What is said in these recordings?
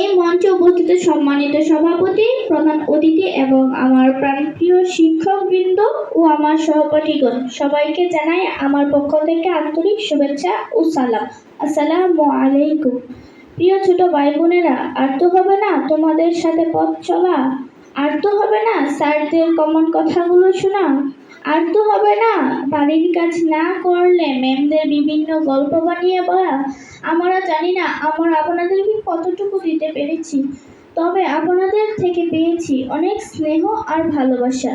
এই মঞ্চে উপস্থিত সম্মানিত সভাপতি, প্রধান অতিথি এবং আমার প্রাণপ্রিয় শিক্ষকবৃন্দ ও আমার সহপাঠীগণ, সবাইকে জানাই আমার পক্ষ থেকে আন্তরিক শুভেচ্ছা ও সালাম। আসসালামু আলাইকুম। প্রিয় ছোট ভাই বোনেরা আর তো হবে না তোমাদের সাথে পথ চলা? আর তো হবে না স্যারদের কমন কথাগুলো শোনা? আর তো হবে না। বাড়ির কাজ না করলে ম্যামদের বিভিন্ন গল্প বানিয়ে বলা, আমরা জানি না আমরা আপনাদেরকে কতটুকু দিতে পেরেছি। তবে আপনাদের থেকে পেয়েছি অনেক স্নেহ আর ভালোবাসা।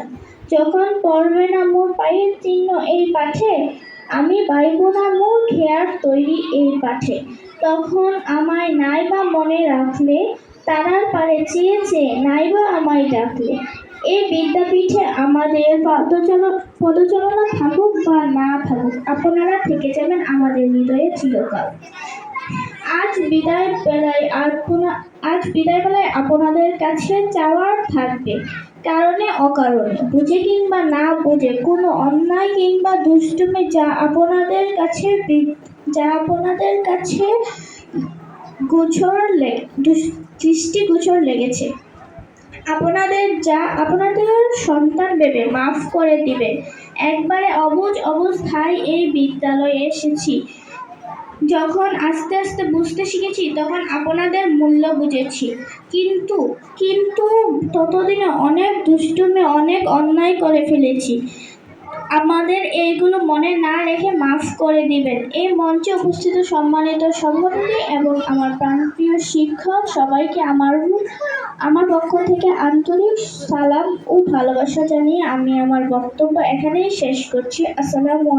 যখন পড়বে না মোর পায়ের চিহ্ন এই পাঠে, আমি বাইব না মোর খেয়ার তৈরি এই পাঠে। তখন আমায় নাই বা মনে রাখলে, তারার পারে চেয়েছে নাই বা আমায় ডাকলে। এই বিদ্যাপীঠে আমাদের পদচালনা পদচালনা থাকুক বা না থাকুক, আপনারা থেকে যাবেন আমাদের হৃদয়ে চিরকাল। আজ বিদায় বেলায় আপনা, আজ বিদায় বেলায় আপনাদের কাছে চাওয়ার থাকবে। কারণে অকারণে, বুঝে কিংবা না বুঝে, কোনো অন্যায় কিংবা দুষ্টুমি যা আপনাদের কাছে যা আপনাদের কাছে গোছর দৃষ্টিগোচর লেগেছে। আপনাদের যা, আপনাদের সন্তান ভেবে মাফ করে দিবে। একবারে অবুজ অবস্থায় এই বিদ্যালয়ে এসেছি। যখন আস্তে আস্তে বুঝতে শিখেছি, তখন আপনাদের মূল্য বুঝেছি। কিন্তু কিন্তু ততদিনে অনেক দুষ্টুমে, অনেক অন্যায় করে ফেলেছি। আমাদের এইগুলো মনে না রেখে মাফ করে দিবেন। এই মঞ্চে উপস্থিত সম্মানিত সভাপতি এবং আমার প্রাণপ্রিয় শিক্ষক সবাইকে আমার আমার পক্ষ থেকে আন্তরিক সালাম ও ভালোবাসা জানিয়ে আমি আমার বক্তব্য এখানেই শেষ করছি। আসসালামু